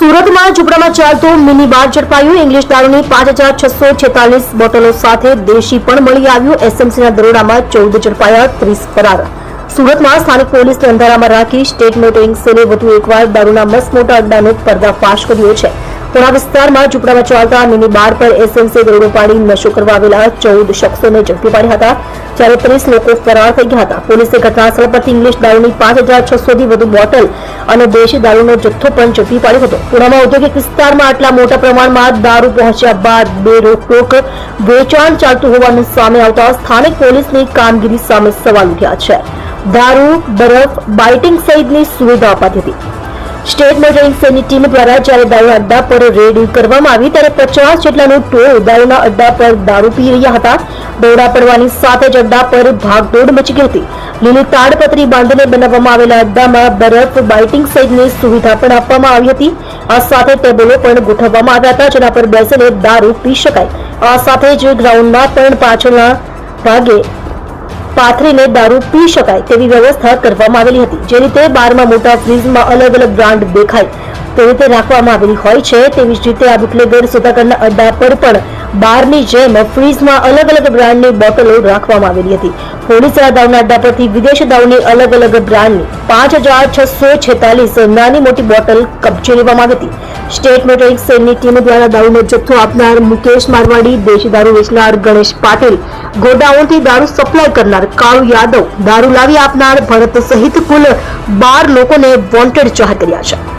સુરતમાં ઝૂંપડામાં ચાલતો મિની બાર ઝડપાયું. ઇંગ્લિશ દારૂની પાંચ હજાર છસો છેતાલીસ બોટલો સાથે દેશી પણ મળી આવ્યું. એસએમસીના દરોડામાં ચૌદ ઝડપાયા, ત્રીસ ફરાર. સુરતમાં સ્થાનિક પોલીસને અંધારામાં રાખી સ્ટેટ મોટરિંગ સેલે વધુ એકવાર દારૂના મસ્ત મોટા અડ્ડાનો પર્દાફાશ કર્યો છે. પુણા વિસ્તારમાં ઝૂંપડામાં ચાલતા મિની બાર પર એસએમસી દરોડો પાડી નશો કરવા આવેલા ચૌદ શખ્સોને ઝડપી પાડ્યા હતા. જ્યારે ત્રીસ લોકો ફરાર થઈ ગયા હતા. પોલીસે ઘટનાસ્થળ પરથી ઇંગ્લિશ દારૂની પાંચ હજાર છસોથી વધુ બોટલ અને દેશી દારૂનો જથ્થો પણ ઝડપી પાડ્યો હતો. પુણામાં ઔદ્યોગિક વિસ્તારમાં આટલા મોટા પ્રમાણમાં દારૂ પહોંચ્યા બાદ બે રોકટોક વેચાણ ચાલતું હોવાનું સામે આવતા સ્થાનિક પોલીસની કામગીરી સામે સવાલ ઉઠ્યા છે. દારૂ, બરફ, બાઇટિંગ સહિતની સુવિધા અપાતી હતી. સ્ટેટ મોટરિંગ સેલની ટીમ દ્વારા જ્યારે દારૂના અડ્ડા પર રેડ કરવામાં આવી, ત્યારે પચાસ જેટલાનું ટોળ દારૂના અડ્ડા પર દારૂ પી રહ્યા હતા. દોડા પડવાની સાથે જ અડ્ડા પર ભાગદોડ મચી ગઈ હતી. લીલી તાડપત્રી બાંધીને બનાવવામાં આવેલા અડ્ડામાં બરફ, બાઇટિંગ સહિતની સુવિધા પણ આપવામાં આવી હતી. આ સાથે ટેબલો પણ ગોઠવવામાં આવ્યા હતા, જેના પર બેસીને દારૂ પી શકાય. આ સાથે જ ગ્રાઉન્ડમાં પણ પાછળના ભાગે પાથરીને દારૂ પી શકાય તેવી વ્યવસ્થા કરવામાં આવેલી હતી. જે રીતે બારમાં મોટા ફ્રીજમાં અલગ અલગ બ્રાન્ડ દેખાય તે રીતે રાખવામાં આવેલી હોય છે. તેવી જ રીતે આ બુટલેગર સુધાકરના અડ્ડા પર પણ બારની જેમ ફ્રીજમાં અલગ અલગ બ્રાન્ડની બોટલો રાખવામાં આવેલી હતી. પોલીસે આ દારૂના અડ્ડા પરથી વિદેશી દાવની અલગ અલગ બ્રાન્ડની પાંચ હજાર છસો છેતાલીસ નાની મોટી બોટલ કબજે લેવામાં આવી હતી. સ્ટેટ મેટ્રિક સેલની ટીમ દ્વારા દારૂનો જથ્થો આપનાર મુકેશ મારવાડી, દેશી દારૂ વેચનાર ગણેશ પાટીલ, ગોડાઉનથી દારૂ સપ્લાય કરનાર કાળુ યાદવ, દારૂ લાવી આપનાર ભરત સહિત કુલ બાર લોકોને વોન્ટેડ જાહેર કર્યા છે.